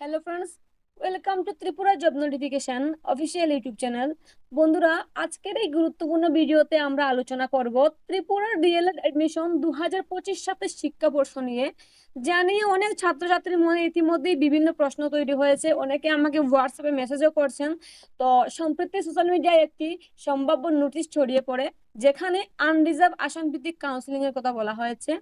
Hello friends welcome to Tripura job notification official YouTube channel বন্ধুরা, আজকের এই গুরুত্বপূর্ণ ভিডিওতে আমরা আলোচনা করব ত্রিপুরার ডিএলএড অ্যাডমিশন দু হাজার পঁচিশ সাথে শিক্ষাবর্ষ নিয়ে। জানিয়ে অনেক ছাত্রছাত্রীর মনে ইতিমধ্যেই বিভিন্ন প্রশ্ন তৈরি হয়েছে। অনেকে আমাকে হোয়াটসঅ্যাপে মেসেজও করছেন। তো সম্প্রতি সোশ্যাল মিডিয়ায় একটি সম্ভাব্য নোটিশ ছড়িয়ে পড়ে, যেখানে আনরিজার্ভ আসন ভিত্তিক কাউন্সিলিং এর কথা বলা হয়েছে।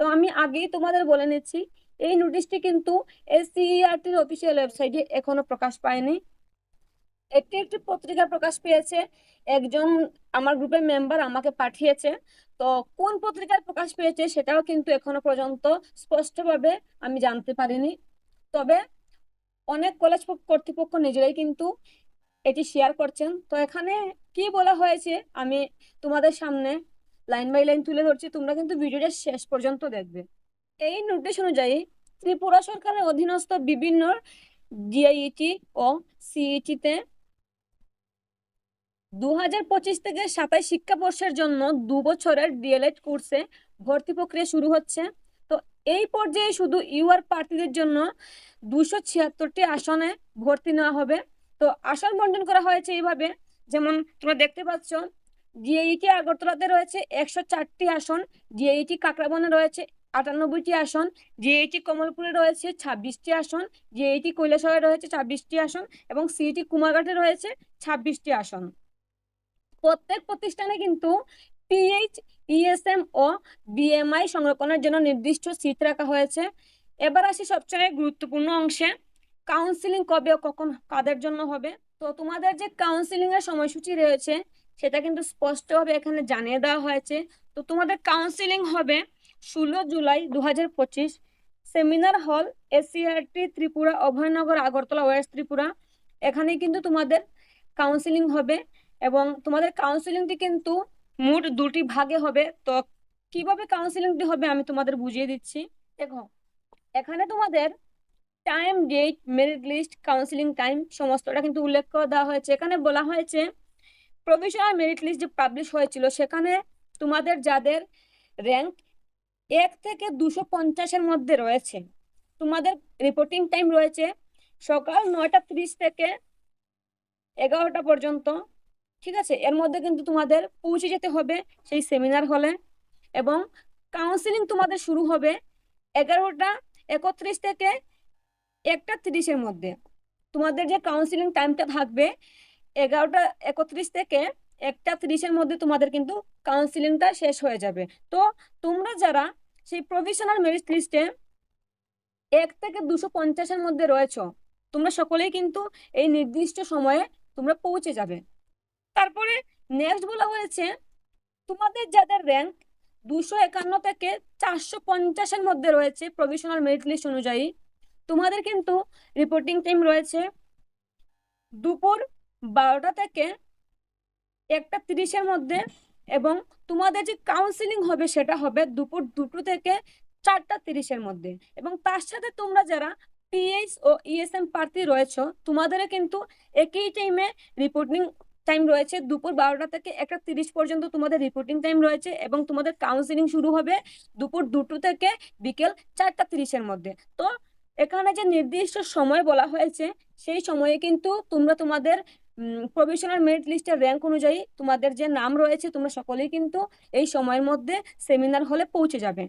তো আমি আগেই তোমাদের বলে নিচ্ছি এই নোটিশটি কিন্তু এসসিইআরটির অফিসিয়াল ওয়েবসাইটে এখনও প্রকাশ পায়নি। একটি একটি পত্রিকা প্রকাশ পেয়েছে। একজন আমার গ্রুপের মেম্বার আমাকে পাঠিয়েছে। তো কোন পত্রিকায় প্রকাশ পেয়েছে সেটাও কিন্তু এখনও পর্যন্ত স্পষ্টভাবে আমি জানতে পারিনি। তবে অনেক কলেজ কর্তৃপক্ষ নিজেরাই কিন্তু এটি শেয়ার করছেন। তো এখানে কি বলা হয়েছে আমি তোমাদের সামনে লাইন বাই লাইন তুলে ধরছি। তোমরা কিন্তু ভিডিওটা শেষ পর্যন্ত দেখবে। এই নোটিশ অনুযায়ী ত্রিপুরা সরকারের অধীনস্থ বিভিন্ন ডিআইইটি ও সিইটিতে দু হাজার পঁচিশ থেকে সাতাশ শিক্ষাবর্ষের জন্য দু বছরের ডিএলএড কোর্সে ভর্তি প্রক্রিয়া শুরু হচ্ছে। তো এই পর্যায়ে শুধু ইউআর প্রার্থীদের জন্য দুশো ছিয়াত্তরটি আসনে ভর্তি নেওয়া হবে। তো আসন বন্টন করা হয়েছে এইভাবে। যেমন তোমরা দেখতে পাচ্ছ ডিএইটি আগরতলাতে রয়েছে একশো চারটি আসন ডিএইটি কাকরাবনে রয়েছে আটানব্বইটি আসন জিএইটি কমলপুরে রয়েছে ছাব্বিশটি আসন জিএইটি কৈলাসহরে রয়েছে ছাব্বিশটি আসন এবং সিইটি কুমারঘাটে রয়েছে ছাব্বিশটি আসন। প্রত্যেক প্রতিষ্ঠানে কিন্তু পিএইচ ইএসএম ও বিএমআই সংরক্ষণের জন্য নির্দিষ্ট সিট রাখা হয়েছে। এবার আসি সবচেয়ে গুরুত্বপূর্ণ অংশে কাউন্সিলিং কবে ও কখন কাদের জন্য হবে? তো তোমাদের যে কাউন্সিলিং এর সময়সূচি রয়েছে, সেটা কিন্তু স্পষ্টভাবে এখানে জানিয়ে দেওয়া হয়েছে। তো তোমাদের কাউন্সিলিং হবে ষোলো জুলাই দু হাজার পঁচিশ, seminar hall SCRT Tripura, Abhoynagar, Agartala, west Tripura. এখানে কিন্তু তোমাদের কাউন্সিলিং হবে এবং তোমাদের কাউন্সিলিংটি কিন্তু মোট দুটি ভাগে হবে। তো কীভাবে কাউন্সিলিংটি হবে আমি তোমাদের বুঝিয়ে দিচ্ছি। দেখো, এখানে তোমাদের time date merit list counselling time সমস্তটা কিন্তু উল্লেখ করে দেওয়া হয়েছে। এখানে বলা হয়েছে প্রভিশনাল মেরিট লিস্ট যে পাবলিশ হয়েছিল, সেখানে তোমাদের যাদের র্যাঙ্ক এক থেকে দুশো পঞ্চাশের মধ্যে রয়েছে। তোমাদের রিপোর্টিং টাইম রয়েছে সকাল নয়টা ত্রিশ থেকে এগারোটা পর্যন্ত, ঠিক আছে? এর মধ্যে কিন্তু তোমাদের পৌঁছে যেতে হবে সেই সেমিনার হলে এবং কাউন্সিলিং তোমাদের শুরু হবে এগারোটা একত্রিশ থেকে একটা তিরিশের মধ্যে। তোমাদের যে কাউন্সিলিং টাইমটা থাকবে এগারোটা একত্রিশ থেকে একটা তিরিশের মধ্যে তোমাদের কিন্তু কাউন্সিলিংটা শেষ হয়ে যাবে। তো তোমরা যারা সেই প্রভিশনাল মেরিট লিস্টে এক থেকে দুশো পঞ্চাশের মধ্যে রয়েছ, তোমরা সকলেই কিন্তু এই নির্দিষ্ট সময়ে তোমরা পৌঁছে যাবে। তারপরে নেক্সট বলা হয়েছে, তোমাদের যাদের র্যাঙ্ক দুশো একান্ন থেকে চারশো পঞ্চাশের মধ্যে রয়েছে প্রভিশনাল মেরিট লিস্ট অনুযায়ী, তোমাদের কিন্তু রিপোর্টিং টাইম রয়েছে দুপুর বারোটা থেকে একটা তিরিশের মধ্যে এবং তোমাদের যে কাউন্সিলিং হবে সেটা হবে দুপুর দুটো থেকে চারটা তিরিশের মধ্যে। এবং তার সাথে তোমরা যারা পিএইচ ও ইএসএম প্রার্থী রয়েছ তোমাদের কিন্তু একই টাইমে রিপোর্টিং টাইম রয়েছে। দুপুর বারোটা থেকে একটা তিরিশ পর্যন্ত তোমাদের রিপোর্টিং টাইম রয়েছে এবং তোমাদের কাউন্সিলিং শুরু হবে দুপুর দুটো থেকে বিকেল চারটা তিরিশের মধ্যে। তো এখানে যে নির্দিষ্ট সময় বলা হয়েছে, সেই সময়ে কিন্তু তোমরা তোমাদের প্রভিশনাল মেরিট লিস্টের র্যাঙ্ক অনুযায়ী তোমাদের যে নাম রয়েছে, তোমরা সকলেই কিন্তু এই সময়ের মধ্যে সেমিনার হলে পৌঁছে যাবে।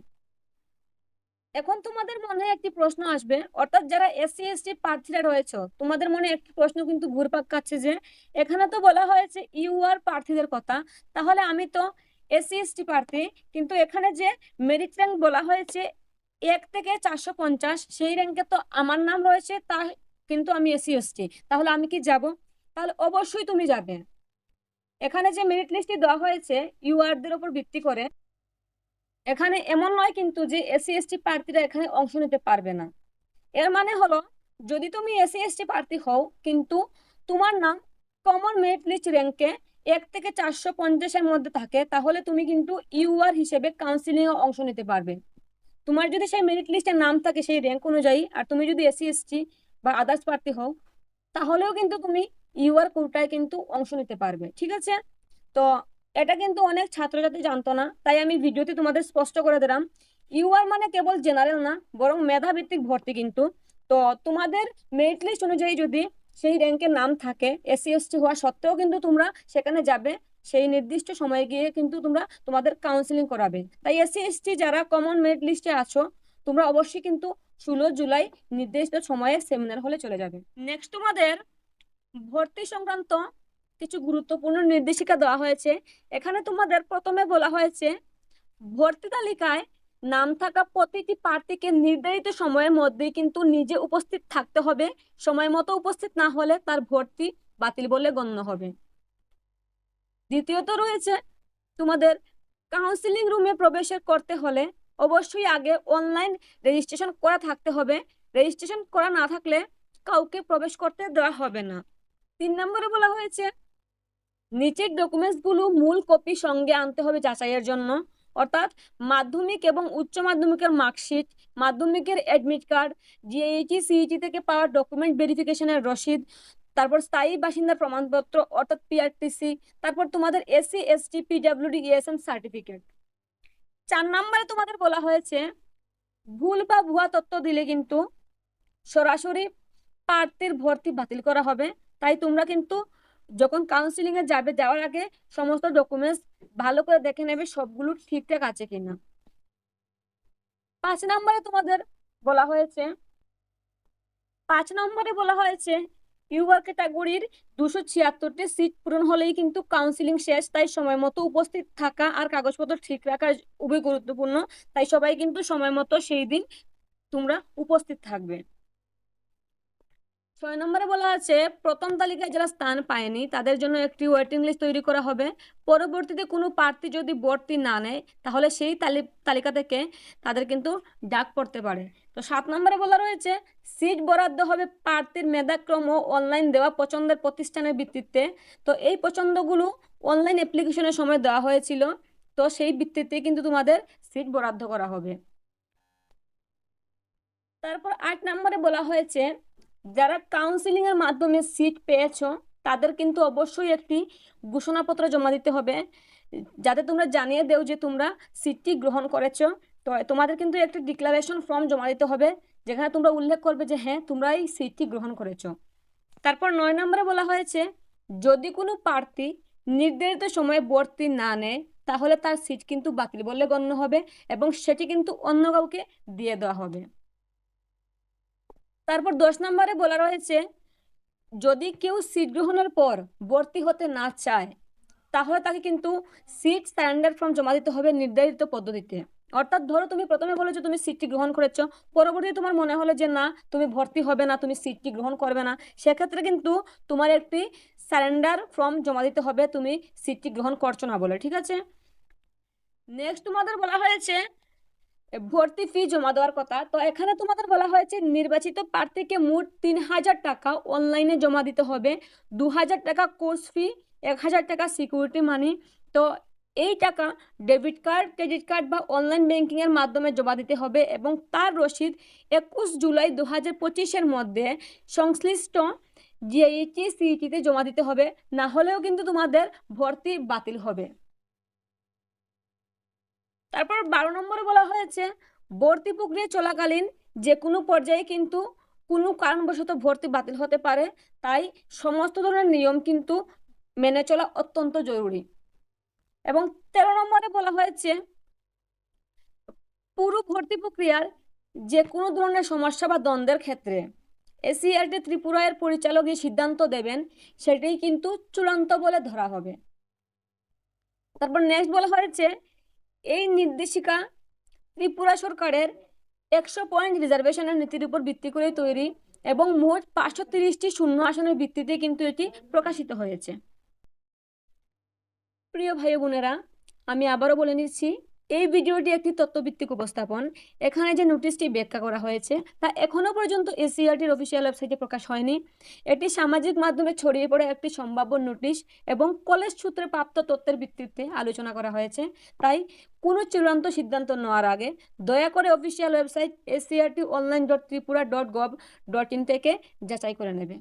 এখন তোমাদের মনে একটি প্রশ্ন আসবে, অর্থাৎ যারা এসসি এসটি প্রার্থীরা রয়েছে, তোমাদের মনে একটি প্রশ্ন কিন্তু ঘুরপাক কাচ্ছে যে, এখানে তো বলা হয়েছে ইউআর প্রার্থীদের কথা, তাহলে আমি তো এসসি এসটি প্রার্থী, কিন্তু এখানে যে মেরিট র্যাঙ্ক বলা হয়েছে এক থেকে চারশো পঞ্চাশ, সেই র্যাঙ্কে তো আমার নাম রয়েছে, তা কিন্তু আমি এসসি এসটি তাহলে আমি কি যাব? তাহলে অবশ্যই তুমি যাবে। এখানে যে মেরিট লিস্টটি দেওয়া হয়েছে ইউআরদের উপর ভিত্তি করে, এখানে এমন নয় কিন্তু যে এসসি এসটি প্রার্থীরা এখানে অংশ নিতে পারবে না। এর মানে হলো, যদি তুমি এসসি এসটি প্রার্থী হও, কিন্তু তোমার নাম কমন মেরিট লিস্ট র্যাঙ্কে এক থেকে চারশো পঞ্চাশের মধ্যে থাকে, তাহলে তুমি কিন্তু ইউআর হিসেবে কাউন্সিলিং এ অংশ নিতে পারবে। তোমার যদি সেই মেরিট লিস্টের নাম থাকে সেই র্যাঙ্ক অনুযায়ী, আর তুমি যদি এসসি এসটি বা আদার্স প্রার্থী হও, তাহলেও কিন্তু তুমি ইউআর কোটায় কিন্তু অংশ নিতে পারবে, ঠিক আছে? তো এটা কিন্তু অনেক ছাত্রছাত্রী জানতো না, তাই আমি ভিডিওতে তোমাদের স্পষ্ট করে দিলাম। ইউআর মানে কেবল জেনারেল না, বরং মেধাভিত্তিক ভর্তি কিন্তু। তো তোমাদের মেরিট লিস্ট অনুযায়ী যদি সেই র্যাঙ্কের নাম থাকে এসসি এসটি হওয়া সত্ত্বেও কিন্তু তোমরা সেখানে যাবে, সেই নির্দিষ্ট সময়ে গিয়ে কিন্তু তোমরা তোমাদের কাউন্সিলিং করাবে। তাই এসসি এসটি যারা কমন মেরিট লিস্টে আছো, তোমরা অবশ্যই কিন্তু ষোলো জুলাই নির্দিষ্ট সময়ে সেমিনার হলে চলে যাবে। নেক্সট তোমাদের ভর্তি সংক্রান্ত কিছু গুরুত্বপূর্ণ নির্দেশিকা দেওয়া হয়েছে। এখানে তোমাদের প্রথমে বলা হয়েছে, ভর্তি তালিকায় নাম থাকা প্রতিটি প্রার্থীকে নির্ধারিত সময়ের মধ্যেই কিন্তু নিজে উপস্থিত থাকতে হবে। সময় মতো উপস্থিত না হলে তার ভর্তি বাতিল বলে গণ্য হবে। দ্বিতীয়ত রয়েছে, তোমাদের কাউন্সিলিং রুমে প্রবেশের করতে হলে অবশ্যই আগে অনলাইন রেজিস্ট্রেশন করা থাকতে হবে। রেজিস্ট্রেশন করা না থাকলে কাউকে প্রবেশ করতে দেওয়া হবে না। তিন নম্বরে বলা হয়েছে, নিচের ডকুমেন্টসগুলো মূল কপি সঙ্গে আনতে হবে যাচাইয়ের জন্য। অর্থাৎ মাধ্যমিক এবং উচ্চ মাধ্যমিকের মার্কশিট মাধ্যমিকের অ্যাডমিট কার্ড জিএইটি সিইটি থেকে পাওয়া ডকুমেন্ট ভেরিফিকেশনের রসিদ, তারপর স্থায়ী বাসিন্দার প্রমাণপত্র, অর্থাৎ পিআরটিসি তারপর তোমাদের SC ST PWD ESM certificate চার নম্বরে তোমাদের বলা হয়েছে, ভুল বা ভুয়া তথ্য দিলে কিন্তু সরাসরি প্রার্থীর ভর্তি বাতিল করা হবে। তাই তোমরা কিন্তু যখন কাউন্সিলিং এ যাবে, যাওয়ার আগে সমস্ত ডকুমেন্টস ভালো করে দেখে নেবে সবগুলো ঠিকঠাক আছে কিনা। পাঁচ নম্বরে তোমাদের বলা হয়েছে, পাঁচ নম্বরে বলা হয়েছে, ইউআর ক্যাটাগরির দুশো ছিয়াত্তরটি সিট পূরণ হলেই কিন্তু কাউন্সিলিং শেষ, তাই সময় মতো উপস্থিত থাকা আর কাগজপত্র ঠিক রাখা খুবই গুরুত্বপূর্ণ, তাই সবাই কিন্তু সময় মতো সেই দিন তোমরা উপস্থিত থাকবে। ছয় নম্বরে বলা আছে, প্রথম তালিকায় যারা স্থান পায়নি, তাদের জন্য একটি ওয়েটিং লিস্ট তৈরি করা হবে। পরবর্তীতে কোনো প্রার্থী যদি ভর্তি না নেয়, তাহলে সেই তালিকা থেকে তাদের কিন্তু ডাক পড়তে পারে। তো সাত নম্বরে বলা রয়েছে, সিট বরাদ্দ হবে প্রার্থীর মেধাক্রম ও অনলাইন দেওয়া পছন্দের প্রতিষ্ঠানের ভিত্তিতে। তো এই পছন্দগুলো অনলাইন অ্যাপ্লিকেশনের সময় দেওয়া হয়েছিল। তো সেই ভিত্তিতে কিন্তু তোমাদের সিট বরাদ্দ করা হবে। তারপর আট নম্বরে বলা হয়েছে যারা কাউন্সিলিং এর মাধ্যমে সিট পেয়েছ, তাদের কিন্তু অবশ্যই একটি ঘোষণাপত্র জমা দিতে হবে। যাতে তোমরা জানিয়ে দেও যে তোমরা সিটটি গ্রহণ করেছ। তো তোমাদের কিন্তু একটি ডিক্লারেশন ফর্ম জমা দিতে হবে, যেখানে তোমরা উল্লেখ করবে যে হ্যাঁ তোমরা এই সিটটি গ্রহণ করেছ। তারপর নয় নম্বরে বলা হয়েছে, যদি কোনো প্রার্থী নির্ধারিত সময়ে ভর্তি না নেয়, তাহলে তার সিট কিন্তু বাতিল বলে গণ্য হবে এবং সেটি কিন্তু অন্য কাউকে দিয়ে দেওয়া হবে। তারপর দশ নম্বরে বলা রয়েছে, যদি কেউ সিট গ্রহণের পর ভর্তি হতে না চায়, তাহলে তাকে কিন্তু সিট স্ট্যান্ডার্ড ফর্ম জমা দিতে হবে নির্ধারিত পদ্ধতিতে। অর্থাৎ ধরো তুমি প্রথমে বলেছ তুমি সিটটি গ্রহণ করেছ পরবর্তীতে তোমার মনে হলো যে না, তুমি ভর্তি হবে না, তুমি সিটটি গ্রহণ করবে না, সেক্ষেত্রে কিন্তু তোমার একটি স্যারেন্ডার ফর্ম জমা দিতে হবে, তুমি সিটটি গ্রহণ করছ না বলে, ঠিক আছে? নেক্সট তোমাদের বলা হয়েছে ভর্তি ফি জমা দেওয়ার কথা। তো এখানে তোমাদের বলা হয়েছে, নির্বাচিত প্রার্থীকে মোট তিন হাজার টাকা অনলাইনে জমা দিতে হবে। দু হাজার টাকা কোর্স ফি এক হাজার টাকা সিকিউরিটি মানি তো এই টাকা ডেবিট কার্ড ক্রেডিট কার্ড বা অনলাইন ব্যাংকিংয়ের মাধ্যমে জমা দিতে হবে এবং তার রসিদ একুশ জুলাই দু হাজার পঁচিশের মধ্যে সংশ্লিষ্ট জিআইটি সিইটিতে জমা দিতে হবে। না হলেও কিন্তু তোমাদের ভর্তি বাতিল হবে। তারপর বারো নম্বরে বলা হয়েছে, ভর্তি প্রক্রিয়া চলাকালীন যে কোনো পর্যায়ে কিন্তু কোনো কারণবশত ভর্তি বাতিল হতে পারে। তাই সমস্ত ধরনের নিয়ম কিন্তু মেনে চলা অত্যন্ত জরুরি। এবং তেরো নম্বরে বলা হয়েছে, পুরো ভর্তি প্রক্রিয়ার যে কোনো ধরনের সমস্যা বা দ্বন্দ্বের ক্ষেত্রে এসিআরটি ত্রিপুরা এর পরিচালক যে সিদ্ধান্ত দেবেন, সেটাই কিন্তু চূড়ান্ত বলে ধরা হবে। তারপর নেক্সট বলা হয়েছে এই নির্দেশিকা ত্রিপুরা সরকারের একশো পয়েন্ট রিজার্ভেশনের নীতির উপর ভিত্তি করে তৈরি এবং মোট পাঁচশো তিরিশটি শূন্য আসনের ভিত্তিতে কিন্তু এটি প্রকাশিত হয়েছে। প্রিয় ভাই বোনেরা, আমি আবারও বলে নিচ্ছি এই ভিডিওটি একটি তথ্যভিত্তিক উপস্থাপন। এখানে যে নোটিশটি ব্যাখ্যা করা হয়েছে, তা এখনও পর্যন্ত এসিআরটির অফিসিয়াল ওয়েবসাইটে প্রকাশ হয়নি। এটি সামাজিক মাধ্যমে ছড়িয়ে পড়ে একটি সম্ভাব্য নোটিশ এবং কলেজ সূত্রে প্রাপ্ত তথ্যের ভিত্তিতে আলোচনা করা হয়েছে। তাই কোনো চূড়ান্ত সিদ্ধান্ত নেওয়ার আগে দয়া করে official website SCRT online dot Tripura dot gov dot in থেকে যাচাই করে নেবে।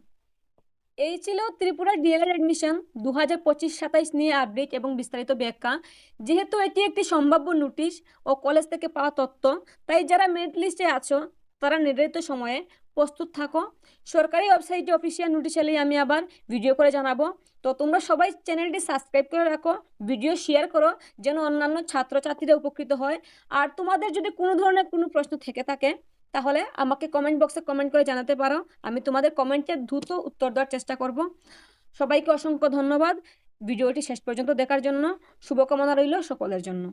এই ছিল ত্রিপুরা ডিএলএড অ্যাডমিশন দু হাজার পঁচিশ সাতাইশ নিয়ে আপডেট এবং বিস্তারিত ব্যাখ্যা। যেহেতু এটি একটি সম্ভাব্য নোটিশ ও কলেজ থেকে পাওয়া তথ্য, তাই যারা মেরিট লিস্টে আছো তারা নির্ধারিত সময়ে প্রস্তুত থাকো। সরকারি ওয়েবসাইটে অফিসিয়াল নোটিশ এলেই আমি আবার ভিডিও করে জানাব। তো তোমরা সবাই চ্যানেলটি সাবস্ক্রাইব করে রাখো ভিডিও শেয়ার করো, যেন অন্যান্য ছাত্রছাত্রীরা উপকৃত হয়। আর তোমাদের যদি কোনো ধরনের কোনো প্রশ্ন থেকে থাকে, তাহলে আমাকে কমেন্ট বক্সে কমেন্ট করে জানাতে পারো। আমি তোমাদের কমেন্টের দ্রুত উত্তর দেওয়ার চেষ্টা করব। সবাইকে অসংখ্য ধন্যবাদ। ভিডিওটি শেষ পর্যন্ত দেখার জন্য। শুভকামনা রইল সকলের জন্য।